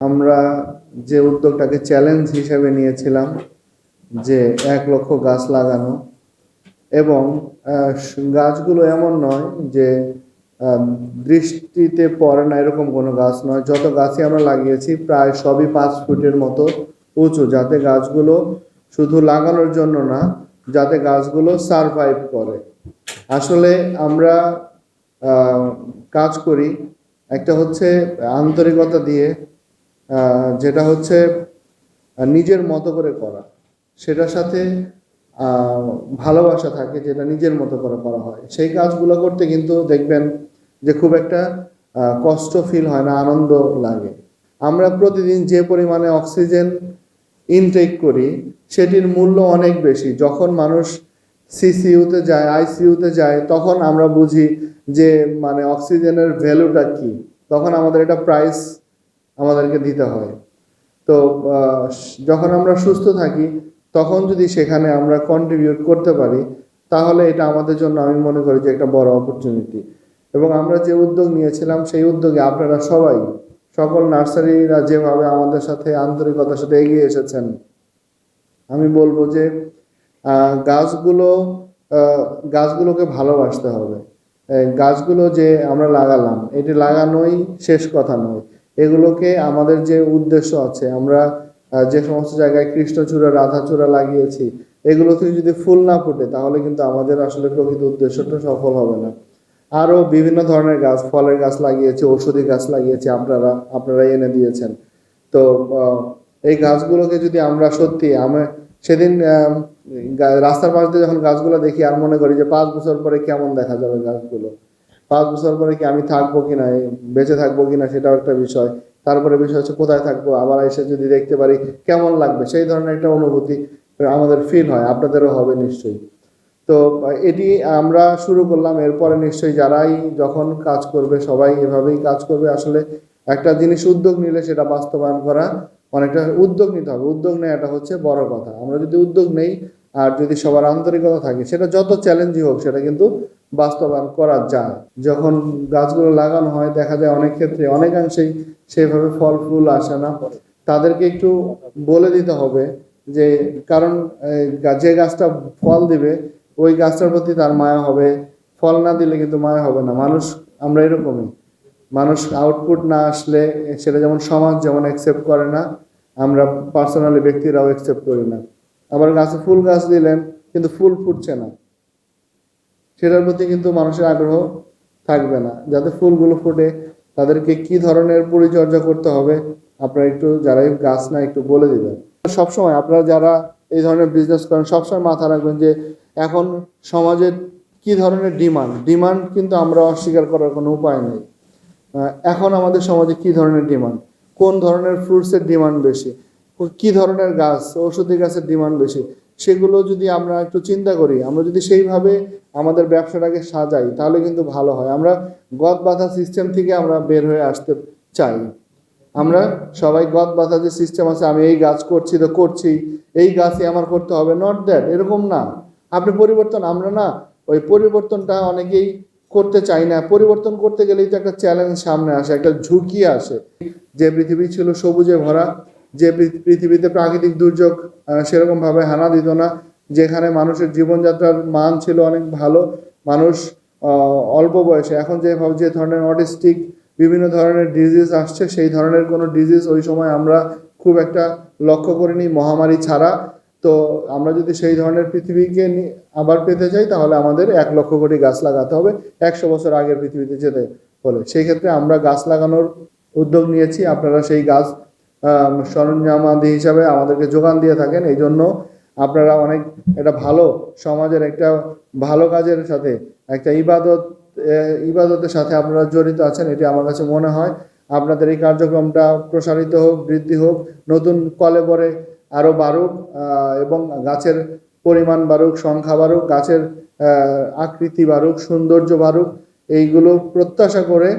আমরা যে উদ্যোগটাকে চ্যালেঞ্জ হিসেবে নিয়েছিলাম যে এক লক্ষ গাছ লাগানো এবং গাছগুলো এমন নয় যে দৃষ্টিতে পড়ে না এরকম কোনো গাছ নয়। যত গাছই আমরা লাগিয়েছি প্রায় সবই পাঁচ ফুটের মতো উঁচু, যাতে গাছগুলো শুধু লাগানোর জন্য না, যাতে গাছগুলো সারভাইভ করে। আসলে আমরা কাজ করি একটা হচ্ছে আন্তরিকতা দিয়ে যেটা হচ্ছে নিজের মতো করে করা। সেটার সাথে ভালোবাসা থাকে যেটা নিজের মতো করে করা হয়। সেই কাজগুলো করতে কিন্তু দেখবেন যে খুব একটা কষ্ট ফিল হয় না, আনন্দ লাগে। আমরা প্রতিদিন যে পরিমাণে অক্সিজেন ইনটেক করি, সেটির মূল্য অনেক বেশি। যখন মানুষ সিসিইউতে যায় আইসিইউতে যায়, তখন আমরা বুঝি যে মানে অক্সিজেনের ভ্যালুটা কি? তখন আমাদের এটা প্রাইস আমাদেরকে দিতে হয়। তো যখন আমরা সুস্থ থাকি, তখন যদি সেখানে আমরা কন্ট্রিবিউট করতে পারি, তাহলে এটা আমাদের জন্য আমি মনে করি যে একটা বড় অপরচুনিটি এবং আমরা যে উদ্যোগ নিয়েছিলাম, সেই উদ্যোগে আপনারা সবাই, সকল নার্সারিরা যেভাবে আমাদের সাথে আন্তরিকতার সাথে এগিয়ে এসেছেন, আমি বলব যে গাছগুলো গাছগুলোকে ভালোবাসতে হবে। গাছগুলো যে আমরা লাগালাম, এটি লাগানোই শেষ কথা নয়। এগুলোকে আমাদের যে উদ্দেশ্য আছে, আমরা যে সমস্ত জায়গায় কৃষ্ণচূড়া, রাধাচূড়া লাগিয়েছি এগুলো থেকে যদি ফুল না ফোটে, তাহলে কিন্তু আমাদের আসলে প্রকৃত উদ্দেশ্যটা সফল হবে না। আরও বিভিন্ন ধরনের গাছ, ফলের গাছ লাগিয়েছি, ঔষধি গাছ লাগিয়েছি আপনারা আপনারা এনে দিয়েছেন। তো এই গাছগুলোকে যদি আমরা সত্যি, আমি সেদিন রাস্তার পাশ দিয়ে যখন গাছগুলো দেখি, আর মনে করি যে পাঁচ বছর পরে কেমন দেখা যাবে গাছগুলো। পাঁচ বছর পরে কি আমি থাকব কিনা বেঁচে থাকব কিনা সেটাও একটা বিষয়। তারপরে বিষয় হচ্ছে কোথায় থাকব আবার এসে যদি দেখতে পারি কেমন লাগবে, সেই ধরনের একটা অনুভূতি আমাদের ফিল হয়, আপনাদেরও হবে নিশ্চয়ই। তো এটি আমরা শুরু করলাম, এরপরে নিশ্চয়ই যারাই যখন কাজ করবে, সবাই এভাবেই কাজ করবে। আসলে একটা জিনিস উদ্যোগ নিলে সেটা বাস্তবায়ন করা অনেকটা উদ্যোগ নিতে হবে। উদ্যোগ নেওয়াটা হচ্ছে বড় কথা। আমরা যদি উদ্যোগ নেই, আর যদি সবার আন্তরিকতা থাকে, সেটা যত চ্যালেঞ্জই হোক, সেটা কিন্তু বাস্তবায়ন করা যায়। যখন গাছগুলো লাগানো হয়, দেখা যায় অনেক ক্ষেত্রে অনেকাংশেই সেভাবে ফল, ফুল আসে না। তাদেরকে একটু বলে দিতে হবে যে, কারণ যে গাছটা ফল দিবে, ওই গাছটার প্রতি তার মায়া হবে। ফল না দিলে কিন্তু মায়া হবে না। মানুষ, আমরা এরকমই। মানুষ আউটপুট না আসলে সেটা যেমন সমাজ যেমন অ্যাকসেপ্ট করে না, আমরা পার্সোনালি ব্যক্তিরাও অ্যাকসেপ্ট করি না। আবার গাছে ফুল গাছ দিলেন, কিন্তু ফুল ফুটছে না। সেটার প্রতি কিন্তু মানুষের আগ্রহ থাকবে না। যাতে ফুলগুলো ফুটে, তাদেরকে কি ধরনের পরিচর্যা করতে হবে, আপনারা একটু যারাই গাছ না, একটু বলে দিবেন। সবসময় আপনারা যারা এই ধরনের বিজনেস করেন, সবসময় মাথা রাখবেন যে এখন সমাজের কি ধরনের ডিমান্ড ডিমান্ড কিন্তু আমরা অস্বীকার করার কোনো উপায় নেই। এখন আমাদের সমাজে কি ধরনের ডিমান্ড কোন ধরনের ফ্রুটসের ডিমান্ড বেশি? কি ধরনের গাছ? ঔষধি গাছের ডিমান্ড বেশি? সেগুলো যদি আমরা একটু চিন্তা করি, আমরা যদি সেইভাবে আমাদের ব্যবসাটাকে সাজাই, তাহলে কিন্তু ভালো হয়। আমরা গদ বাঁধা সিস্টেম থেকে আমরা বের হয়ে আসতে চাই। আমরা সবাই গদ বাঁধা যে সিস্টেম আছে, আমি এই গাছ করছি তো করছি, এই গাছই আমার করতে হবে নট দ্যাট এরকম না। আপনি পরিবর্তন, আমরা না, ওই পরিবর্তনটা অনেকেই করতে চাই না। পরিবর্তন করতে গেলেই তো একটা চ্যালেঞ্জ সামনে আসে, একটা ঝুঁকি আসে। যে পৃথিবী ছিল সবুজে ভরা যে পৃথিবীতে প্রাকৃতিক দুর্যোগ সেরকমভাবে হানা দিত না, যেখানে মানুষের জীবনযাত্রার মান ছিল অনেক ভালো, মানুষ অল্প বয়সে। এখন যেভাবে যে ধরনের অটিস্টিক, বিভিন্ন ধরনের ডিজিজ আসছে, সেই ধরনের কোনো ডিজিজ ওই সময় আমরা খুব একটা লক্ষ্য করিনি মহামারী ছাড়া। তো আমরা যদি সেই ধরনের পৃথিবীকে আবার পেতে চাই, তাহলে আমাদের এক লক্ষ কোটি গাছ লাগাতে হবে, একশো বছর আগের পৃথিবীতে যেতে হলে। সেই ক্ষেত্রে আমরা গাছ লাগানোর উদ্যোগ নিয়েছি, আপনারা সেই গাছ সরঞ্জামাদি হিসাবে আমাদেরকে যোগান দিয়ে থাকেন। এই জন্য আপনারা অনেক একটা ভালো সমাজের একটা ভালো কাজের সাথে একটা ইবাদত ইবাদতের সাথে আপনারা জড়িত আছেন, এটি আমার কাছে মনে হয়। আপনাদের এই কার্যক্রমটা প্রসারিত হোক, বৃদ্ধি হোক, নতুন কলে পরে আরও বাড়ুক এবং গাছের পরিমাণ বাড়ুক, সংখ্যা বাড়ুক, গাছের আকৃতি বাড়ুক, সৌন্দর্য বাড়ুক, এইগুলো প্রত্যাশা করে